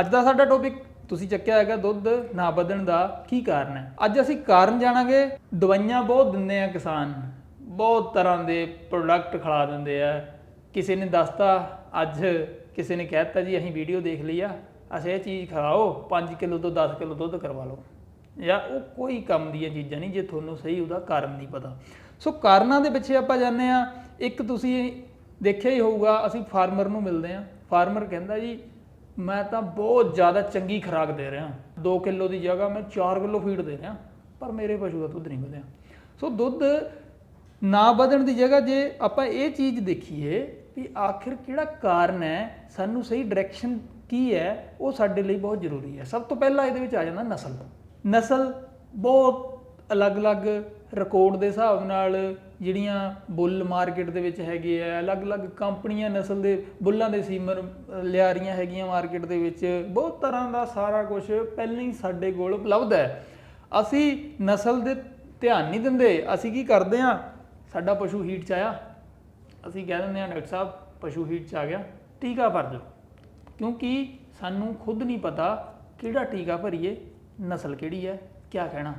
ਅੱਜ ਦਾ ਸਾਡਾ ਟੌਪਿਕ ਤੁਸੀਂ ਚੱਕਿਆ ਹੈਗਾ ਦੁੱਧ ਨਾ ਵਧਣ ਦਾ ਕੀ ਕਾਰਨ ਹੈ? ਅੱਜ ਅਸੀਂ ਕਾਰਨ ਜਾਣਾਂਗੇ, ਦਵਾਈਆਂ ਬਹੁਤ ਦਿੰਦੇ ਆ ਕਿਸਾਨ। ਬਹੁਤ ਤਰ੍ਹਾਂ ਦੇ ਪ੍ਰੋਡਕਟ ਖਿਲਾ ਦਿੰਦੇ ਆ। ਕਿਸੇ ਨੇ ਦੱਸਤਾ, ਅੱਜ ਕਿਸੇ ਨੇ ਕਹਿਤਾ ਜੀ, ਅਸੀਂ ਵੀਡੀਓ ਦੇਖ ਲਈ ਆ, ਅਸੀਂ ਇਹ ਚੀਜ਼ ਖਿਲਾਓ 5 ਕਿਲੋ ਤੋਂ 10 ਕਿਲੋ ਦੁੱਧ ਕਰਵਾ ਲਓ। ਜਾਂ ਉਹ ਕੋਈ ਕੰਮ ਦੀਆਂ ਚੀਜ਼ਾਂ ਨਹੀਂ ਜੇ ਤੁਹਾਨੂੰ ਸਹੀ ਉਹਦਾ ਕਾਰਨ ਨਹੀਂ ਪਤਾ। ਸੋ ਕਾਰਨਾਂ ਦੇ ਪਿੱਛੇ ਆਪਾਂ ਜਾਂਦੇ ਆ। ਇੱਕ ਤੁਸੀਂ ਦੇਖਿਆ ਹੀ ਹੋਊਗਾ, ਅਸੀਂ ਫਾਰਮਰ ਨੂੰ ਮਿਲਦੇ ਆ। ਫਾਰਮਰ ਕਹਿੰਦਾ ਜੀ ਮੈਂ ਤਾਂ ਬਹੁਤ ਜ਼ਿਆਦਾ ਚੰਗੀ ਖੁਰਾਕ ਦੇ ਰਿਹਾ। 2 ਕਿਲੋ ਦੀ ਜਗ੍ਹਾ ਮੈਂ 4 ਕਿਲੋ ਫੀਡ ਦੇ ਰਿਹਾ, ਪਰ ਮੇਰੇ ਪਸ਼ੂ ਦਾ ਦੁੱਧ ਨਹੀਂ ਵਧਿਆ। ਸੋ ਦੁੱਧ ਨਾ ਵਧਣ ਦੀ ਜਗ੍ਹਾ ਜੇ ਆਪਾਂ ਇਹ ਚੀਜ਼ ਦੇਖੀਏ ਵੀ ਆਖਿਰ ਕਿਹੜਾ ਕਾਰਨ ਹੈ, ਸਾਨੂੰ ਸਹੀ ਡਾਇਰੈਕਸ਼ਨ ਕੀ ਹੈ, ਉਹ ਸਾਡੇ ਲਈ ਬਹੁਤ ਜ਼ਰੂਰੀ ਹੈ। ਸਭ ਤੋਂ ਪਹਿਲਾਂ ਇਹਦੇ ਵਿੱਚ ਆ ਜਾਂਦਾ ਨਸਲ। ਨਸਲ ਬਹੁਤ ਅਲੱਗ-ਅਲੱਗ ਰਿਕਾਰਡ ਦੇ ਹਿਸਾਬ ਨਾਲ ਜਿਹੜੀਆਂ ਬੁੱਲ ਮਾਰਕੀਟ ਦੇ ਵਿੱਚ ਹੈਗੇ ਆ, ਅਲੱਗ-ਅਲੱਗ ਕੰਪਨੀਆਂ ਨਸਲ ਦੇ ਬੁੱਲਾਂ ਦੇ ਸੀਮਰ ਲਿਆ ਰਹੀਆਂ ਹੈਗੀਆਂ ਮਾਰਕੀਟ ਦੇ ਵਿੱਚ, ਬਹੁਤ ਤਰ੍ਹਾਂ ਦਾ ਸਾਰਾ ਕੁਝ ਪਹਿਲਾਂ ਹੀ ਸਾਡੇ ਕੋਲ ਉਪਲਬਧ ਹੈ। ਅਸੀਂ ਨਸਲ ਦੇ ਧਿਆਨ ਨਹੀਂ ਦਿੰਦੇ, ਅਸੀਂ ਕੀ ਕਰਦੇ ਆ ਸਾਡਾ ਪਸ਼ੂ ਹੀਟ ਚ ਆਇਆ। ਅਸੀਂ ਕਹਿ ਦਿੰਦੇ ਆ ਡਾਕਟਰ ਸਾਹਿਬ, ਪਸ਼ੂ ਹੀਟ ਚ ਆ ਗਿਆ, ਟੀਕਾ ਭਰ ਦਿਓ। ਕਿਉਂਕਿ ਸਾਨੂੰ ਖੁਦ ਨਹੀਂ ਪਤਾ ਕਿਹੜਾ ਟੀਕਾ ਭਰੀਏ, ਨਸਲ ਕਿਹੜੀ ਹੈ, ਕਿਆ ਕਹਿਣਾ।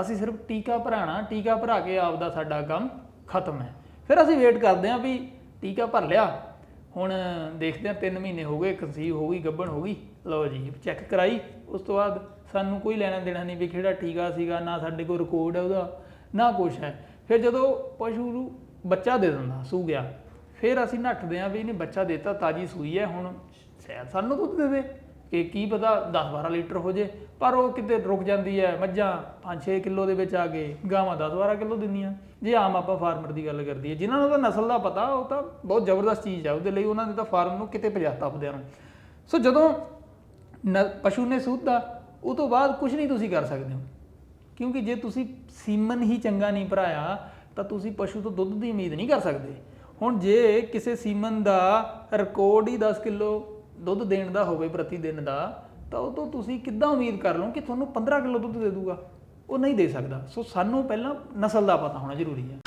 ਅਸੀਂ ਸਿਰਫ ਟੀਕਾ ਭਰਾਣਾ, ਟੀਕਾ ਭਰਾ ਕੇ ਆਪਦਾ ਸਾਡਾ ਕੰਮ ਖਤਮ ਹੈ। ਫਿਰ ਅਸੀਂ ਵੇਟ ਕਰਦੇ ਹਾਂ ਵੀ ਟੀਕਾ ਭਰ ਲਿਆ। ਹੁਣ ਦੇਖਦੇ ਹਾਂ 3 ਮਹੀਨੇ ਹੋ ਗਏ ਕਨਸੀਵ ਹੋ ਗਈ, ਗੱਭਣ ਹੋ ਗਈ। ਲਓ ਜੀ ਚੈੱਕ ਕਰਾਈ। ਉਸ ਤੋਂ ਬਾਅਦ ਸਾਨੂੰ ਕੋਈ ਲੈਣਾ ਦੇਣਾ ਨਹੀਂ ਵੀ ਕਿਹੜਾ ਟੀਕਾ ਸੀਗਾ, ਨਾ ਸਾਡੇ ਕੋਲ ਰਿਕਾਰਡ ਹੈ ਉਹਦਾ, ਨਾ ਕੁਛ ਹੈ। ਫਿਰ ਜਦੋਂ ਪਸ਼ੂ ਨੂੰ ਬੱਚਾ ਦੇ ਦਿੰਦਾ, ਸੂ ਗਿਆ। ਫਿਰ ਅਸੀਂ ਨੱਠਦੇ ਹਾਂ ਵੀ ਇਹਨੇ ਬੱਚਾ ਦਿੱਤਾ, ਤਾਜੀ ਸੂਈ ਹੈ, ਹੁਣ ਸ਼ਾਇਦ ਸਾਨੂੰ ਦੁੱਧ ਦੇ ਦੇ। ਕਿ ਕੀ ਪਤਾ 10-12 ਲੀਟਰ ਹੋ ਜੇ, ਪਰ ਉਹ ਕਿਤੇ ਰੁਕ ਜਾਂਦੀ ਹੈ, ਮੱਝਾਂ 5-6 ਕਿਲੋ ਦੇ ਵਿੱਚ ਆ ਗਏ ਗਾਵਾਂ 10-12 ਕਿਲੋ ਦਿੰਦੀਆਂ। ਜੇ ਆਮ ਆਪਾਂ ਫਾਰਮਰ ਦੀ ਗੱਲ ਕਰਦੀ ਹੈ ਜਿਨ੍ਹਾਂ ਨੂੰ ਤਾਂ ਨਸਲ ਦਾ ਪਤਾ, ਉਹ ਤਾਂ ਬਹੁਤ ਜ਼ਬਰਦਸਤ ਚੀਜ਼ ਹੈ ਉਹਦੇ ਲਈ ਉਹਨਾਂ ਨੇ ਤਾਂ ਫਾਰਮ ਨੂੰ ਕਿਤੇ ਭਜਾਤਾ ਆਪਦਿਆਂ ਨੂੰ। ਸੋ ਜਦੋਂ ਨ- ਪਸ਼ੂ ਨੇ ਸੂਧਾ ਉਹ ਤੋਂ ਬਾਅਦ ਕੁਝ ਨਹੀਂ ਤੁਸੀਂ ਕਰ ਸਕਦੇ ਹੋ। ਕਿਉਂਕਿ ਜੇ ਤੁਸੀਂ ਸੀਮਨ ਹੀ ਚੰਗਾ ਨਹੀਂ ਭਰਾਇਆ, ਤਾਂ ਤੁਸੀਂ ਪਸ਼ੂ ਤੋਂ ਦੁੱਧ ਦੀ ਉਮੀਦ ਨਹੀਂ ਕਰ ਸਕਦੇ। ਹੁਣ ਜੇ ਕਿਸੇ ਸੀਮਨ ਦਾ ਰਿਕਾਰਡ ਹੀ 10 ਕਿਲੋ ਦੁੱਧ ਦੇਣ ਦਾ ਹੋਵੇ ਪ੍ਰਤੀ ਦਿਨ ਦਾ, ਤਾਂ ਉਹ ਤੋਂ ਤੁਸੀਂ ਕਿੱਦਾਂ ਉਮੀਦ ਕਰ ਲਓ ਕਿ ਤੁਹਾਨੂੰ 15 ਕਿਲੋ ਦੁੱਧ ਦੇ ਦੂਗਾ? ਉਹ ਨਹੀਂ ਦੇ ਸਕਦਾ। ਸੋ ਸਾਨੂੰ ਪਹਿਲਾਂ ਨਸਲ ਦਾ ਪਤਾ ਹੋਣਾ ਜ਼ਰੂਰੀ ਹੈ